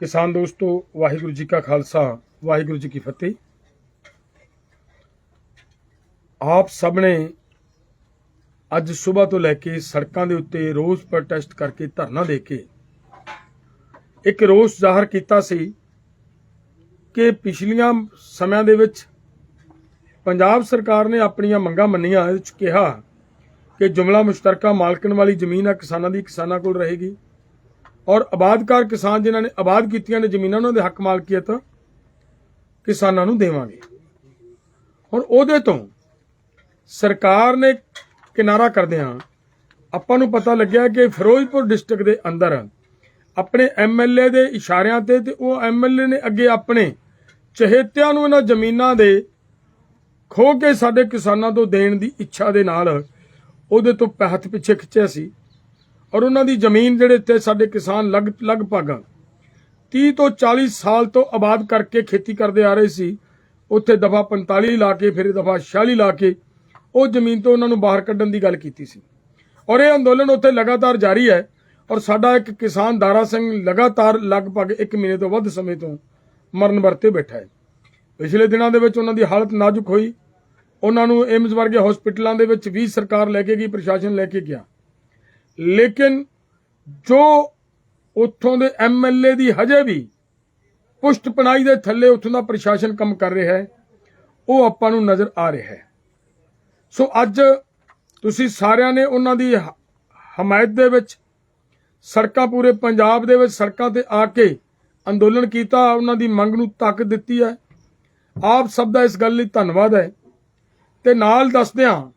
ਕਿਸਾਨ ਦੋਸਤੋ, ਵਾਹਿਗੁਰੂ ਜੀ ਕਾ ਖਾਲਸਾ, ਵਾਹਿਗੁਰੂ ਜੀ ਕੀ ਫਤਿਹ। ਆਪ ਸਭ ਨੇ ਅੱਜ ਸਵੇਰ ਤੋਂ ਲੈ ਕੇ ਸੜਕਾਂ ਦੇ ਉੱਤੇ ਰੋਸ ਪ੍ਰੋਟੈਸਟ ਕਰਕੇ ਧਰਨਾ ਦੇ ਕੇ ਇੱਕ ਰੋਸ ਜ਼ਾਹਰ ਕੀਤਾ ਸੀ ਕਿ ਪਿਛਲੀਆਂ ਸਮਿਆਂ ਦੇ ਵਿੱਚ ਪੰਜਾਬ ਸਰਕਾਰ ਨੇ ਆਪਣੀਆਂ ਮੰਗਾਂ ਮੰਨੀਆਂ, ਇਹਦੇ ਵਿੱਚ ਕਿਹਾ ਕਿ ਜੁਮਲਾ ਮੁਸ਼ਤਰਕਾ ਮਾਲਕਣ ਵਾਲੀ ਜ਼ਮੀਨ ਆ ਕਿਸਾਨਾਂ ਦੀ ਕਿਸਾਨਾਂ ਕੋਲ ਰਹੇਗੀ। ਔਰ ਆਬਾਦਕਾਰ ਕਿਸਾਨ ਜਿਨ੍ਹਾਂ ਨੇ ਆਬਾਦ ਕੀਤੀਆਂ ਨੇ ਜ਼ਮੀਨਾਂ, ਉਹਨਾਂ ਦੇ ਹੱਕ ਮਾਲਕੀਅਤ ਕਿਸਾਨਾਂ ਨੂੰ ਦੇਵਾਂਗੇ। ਹੁਣ ਉਹਦੇ ਤੋਂ ਸਰਕਾਰ ਨੇ ਕਿਨਾਰਾ ਕਰਦਿਆਂ ਆਪਾਂ ਨੂੰ ਪਤਾ ਲੱਗਿਆ ਕਿ ਫਿਰੋਜ਼ਪੁਰ ਡਿਸਟ੍ਰਿਕਟ ਦੇ ਅੰਦਰ ਆਪਣੇ ਐਮਐਲਏ ਦੇ ਇਸ਼ਾਰਿਆਂ ਤੇ ਤੇ ਉਹ ਐਮਐਲਏ ਨੇ ਅੱਗੇ ਆਪਣੇ ਚਹੇਤਿਆਂ ਨੂੰ ਇਹਨਾਂ ਜ਼ਮੀਨਾਂ ਦੇ ਖੋ ਕੇ ਸਾਡੇ ਕਿਸਾਨਾਂ ਤੋਂ ਦੇਣ ਦੀ ਇੱਛਾ ਦੇ ਨਾਲ ਉਹਦੇ ਤੋਂ ਪਹਿਤ ਪਿੱਛੇ ਖਿੱਚਿਆ ਸੀ। ਔਰ ਉਹਨਾਂ ਦੀ ਜ਼ਮੀਨ ਜਿਹੜੇ ਇੱਥੇ ਸਾਡੇ ਕਿਸਾਨ ਲਗ, ਲਗਭਗ 30 ਤੋਂ 40 ਸਾਲ ਤੋਂ ਆਬਾਦ ਕਰਕੇ ਖੇਤੀ ਕਰਦੇ ਆ ਰਹੇ ਸੀ, ਉੱਥੇ ਦਫਾ 45 ਲਾ ਕੇ, ਫਿਰ ਦਫਾ 46 ਲਾ ਕੇ, ਉਹ ਜ਼ਮੀਨ ਤੋਂ ਉਹਨਾਂ ਨੂੰ ਬਾਹਰ ਕੱਢਣ ਦੀ ਗੱਲ ਕੀਤੀ ਸੀ। ਔਰ ਇਹ ਅੰਦੋਲਨ ਉੱਥੇ ਲਗਾਤਾਰ ਜਾਰੀ ਹੈ ਔਰ ਸਾਡਾ ਇੱਕ ਕਿਸਾਨ ਦਾਰਾ ਸਿੰਘ ਲਗਾਤਾਰ ਲਗਭਗ 1 ਮਹੀਨੇ ਤੋਂ ਵੱਧ ਸਮੇਂ ਤੋਂ ਮਰਨ ਵਰਤੇ ਬੈਠਾ ਹੈ। ਪਿਛਲੇ ਦਿਨਾਂ ਦੇ ਵਿੱਚ ਉਹਨਾਂ ਦੀ ਹਾਲਤ ਨਾਜ਼ੁਕ ਹੋਈ। ਉਹਨਾਂ ਨੂੰ ਏਮਜ਼ ਵਰਗੇ ਹਸਪੀਟਲਾਂ ਦੇ ਵਿੱਚ ਵੀ ਸਰਕਾਰ ਲੈ ਕੇ ਗਈ, ਪ੍ਰਸ਼ਾਸਨ ਲੈ ਕੇ ਗਿਆ। ਲੇਕਿਨ ਜੋ ਉੱਥੋਂ ਦੇ ਐਮਐਲਏ ਦੀ ਹਜੇ ਵੀ ਪੁਸ਼ਟ ਪਨਾਈ ਦੇ ਥੱਲੇ ਉੱਥੋਂ ਦਾ ਪ੍ਰਸ਼ਾਸਨ ਕੰਮ ਕਰ ਰਿਹਾ ਹੈ, ਉਹ ਆਪਾਂ ਨੂੰ ਨਜ਼ਰ ਆ ਰਿਹਾ ਹੈ। ਸੋ ਅੱਜ ਤੁਸੀਂ ਸਾਰਿਆਂ ਨੇ ਉਹਨਾਂ ਦੀ ਹ- ਹਮਾਇਤ ਦੇ ਵਿੱਚ, ਸੜਕਾਂ ਪੂਰੇ ਪੰਜਾਬ ਦੇ ਵਿੱਚ ਸੜਕਾਂ ਤੇ ਆ ਕੇ ਅੰਦੋਲਨ ਕੀਤਾ, ਉਹਨਾਂ ਦੀ ਮੰਗ ਨੂੰ ਤਾਕਤ ਦਿੱਤੀ ਹੈ। ਆਪ ਸਭ ਦਾ ਇਸ ਗੱਲ ਲਈ ਧੰਨਵਾਦ ਹੈ। ਤੇ ਨਾਲ ਦੱਸਦਿਆਂ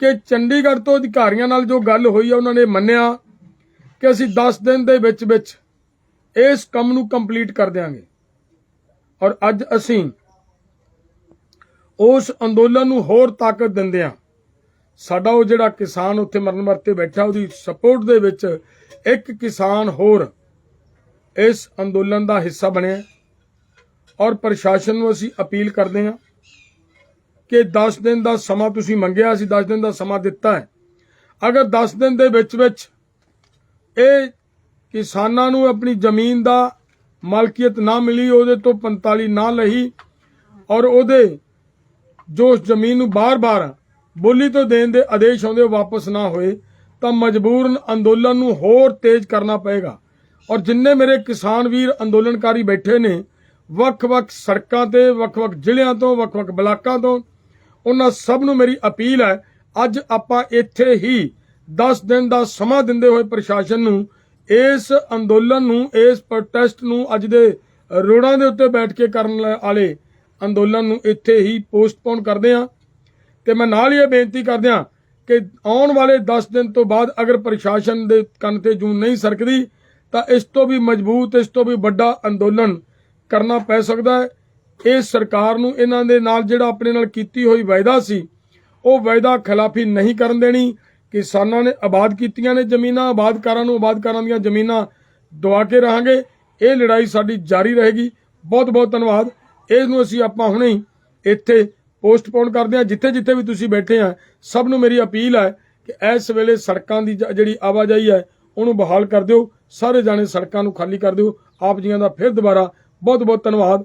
ਕਿ ਚੰਡੀਗੜ੍ਹ ਤੋਂ ਅਧਿਕਾਰੀਆਂ ਨਾਲ ਜੋ ਗੱਲ ਹੋਈ ਹੈ ਉਹਨਾਂ ਨੇ ਮੰਨਿਆ ਕਿ ਅਸੀਂ 10 ਦਿਨ ਦੇ ਵਿੱਚ ਵਿੱਚ ਇਸ ਕੰਮ ਨੂੰ ਕੰਪਲੀਟ ਕਰ ਦਿਆਂਗੇ। ਔਰ ਅੱਜ ਅਸੀਂ ਉਸ ਅੰਦੋਲਨ ਨੂੰ ਹੋਰ ਤਾਕਤ ਦਿੰਦੇ ਹਾਂ। ਸਾਡਾ ਉਹ ਜਿਹੜਾ ਕਿਸਾਨ ਉੱਥੇ ਮਰਨ ਮਰਤੇ ਬੈਠਾ, ਉਹਦੀ ਸਪੋਰਟ ਦੇ ਵਿੱਚ ਇੱਕ ਕਿਸਾਨ ਹੋਰ ਇਸ ਅੰਦੋਲਨ ਦਾ ਹਿੱਸਾ ਬਣਿਆ। ਔਰ ਪ੍ਰਸ਼ਾਸਨ ਨੂੰ ਅਸੀਂ ਅਪੀਲ ਕਰਦੇ ਹਾਂ ਕਿ 10 ਦਿਨ ਦਾ ਸਮਾਂ ਤੁਸੀਂ ਮੰਗਿਆ ਸੀ 10 ਦਿਨ ਦਾ ਸਮਾਂ ਦਿੱਤਾ ਹੈ। ਅਗਰ 10 ਦਿਨ ਦੇ ਵਿੱਚ ਵਿੱਚ ਇਹ ਕਿਸਾਨਾਂ ਨੂੰ ਆਪਣੀ ਜ਼ਮੀਨ ਦਾ ਮਾਲਕੀਅਤ ਨਾ ਮਿਲੀ, ਉਹਦੇ ਤੋਂ 45 ਨਾ ਲਈ ਔਰ ਉਹਦੇ ਜੋ ਉਸ ਜ਼ਮੀਨ ਨੂੰ ਬਾਰ-ਬਾਰ ਬੋਲੀ ਤੋਂ ਦੇਣ ਦੇ ਆਦੇਸ਼ ਆਉਂਦੇ ਵਾਪਸ ਨਾ ਹੋਏ, ਤਾਂ ਮਜਬੂਰਨ ਅੰਦੋਲਨ ਨੂੰ ਹੋਰ ਤੇਜ਼ ਕਰਨਾ ਪਏਗਾ। ਔਰ ਜਿੰਨੇ ਮੇਰੇ ਕਿਸਾਨ ਵੀਰ ਅੰਦੋਲਨਕਾਰੀ ਬੈਠੇ ਨੇ, ਵੱਖ-ਵੱਖ ਸੜਕਾਂ ਤੇ, ਵੱਖ-ਵੱਖ ਜ਼ਿਲ੍ਹਿਆਂ ਤੋਂ, ਵੱਖ-ਵੱਖ ਬਲਾਕਾਂ ਤੋਂ ਉਹਨਾਂ ਸਭ ਨੂੰ ਮੇਰੀ ਅਪੀਲ ਹੈ, ਅੱਜ ਆਪਾਂ ਇੱਥੇ ਹੀ 10 ਦਿਨ ਦਾ ਸਮਾਂ ਦਿੰਦੇ ਹੋਏ ਪ੍ਰਸ਼ਾਸਨ ਨੂੰ, ਇਸ ਅੰਦੋਲਨ ਨੂੰ, ਇਸ ਪ੍ਰੋਟੈਸਟ ਨੂੰ ਅੱਜ ਦੇ ਰੋੜਾਂ ਦੇ ਉੱਤੇ ਬੈਠ ਕੇ ਕਰਨ ਵਾਲੇ ਅੰਦੋਲਨ ਨੂੰ ਇੱਥੇ ਹੀ ਪੋਸਟਪੋਨ ਕਰਦੇ ਹਾਂ। ਤੇ ਮੈਂ ਨਾਲ ਹੀ ਇਹ ਬੇਨਤੀ ਕਰਦਿਆਂ ਕਿ ਆਉਣ ਵਾਲੇ 10 ਦਿਨ ਤੋਂ ਬਾਅਦ ਅਗਰ ਪ੍ਰਸ਼ਾਸਨ ਦੇ ਕੰਨ ਤੇ ਜੂਨ ਨਹੀਂ ਸਰਕਦੀ, ਤਾਂ ਇਸ ਤੋਂ ਵੀ ਮਜ਼ਬੂਤ, ਇਸ ਤੋਂ ਵੀ ਵੱਡਾ ਅੰਦੋਲਨ ਕਰਨਾ ਪੈ ਸਕਦਾ ਹੈ। ਇਹ ਸਰਕਾਰ ਨੂੰ ਇਹਨਾਂ ਦੇ ਨਾਲ ਜਿਹੜਾ ਆਪਣੇ ਨਾਲ ਕੀਤੀ ਹੋਈ ਵਾਅਦਾ ਸੀ, ਉਹ ਵਾਅਦਾ ਖਿਲਾਫੀ ਨਹੀਂ ਕਰਨ ਦੇਣੀ, ਕਿਸਾਨਾਂ ਨੇ ਆਬਾਦ ਕੀਤੀਆਂ ਨੇ ਜ਼ਮੀਨਾਂ, ਆਬਾਦਕਾਰਾਂ ਨੂੰ ਆਬਾਦਕਾਰਾਂ ਦੀਆਂ ਜ਼ਮੀਨਾਂ ਦਵਾ ਕੇ ਰਹਾਂਗੇ। ਇਹ ਲੜਾਈ ਸਾਡੀ ਜਾਰੀ ਰਹੇਗੀ। ਬਹੁਤ ਬਹੁਤ ਧੰਨਵਾਦ। ਇਸ ਨੂੰ ਅਸੀਂ ਆਪਾਂ ਹੁਣੇ ਇੱਥੇ ਪੋਸਟਪੋਨ ਕਰਦੇ ਹਾਂ। ਜਿੱਥੇ ਜਿੱਥੇ ਵੀ ਤੁਸੀਂ ਬੈਠੇ ਆ, ਸਭ ਨੂੰ ਮੇਰੀ ਅਪੀਲ ਹੈ ਕਿ ਇਸ ਵੇਲੇ ਸੜਕਾਂ ਦੀ ਜਿਹੜੀ ਆਵਾਜਾਈ ਹੈ, ਉਹਨੂੰ ਬਹਾਲ ਕਰ ਦਿਓ। ਸਾਰੇ ਜਾਣੇ ਸੜਕਾਂ ਨੂੰ ਖਾਲੀ ਕਰ ਦਿਓ। ਆਪ ਜੀਆਂ ਦਾ ਫਿਰ ਦੁਬਾਰਾ ਬਹੁਤ ਬਹੁਤ ਧੰਨਵਾਦ।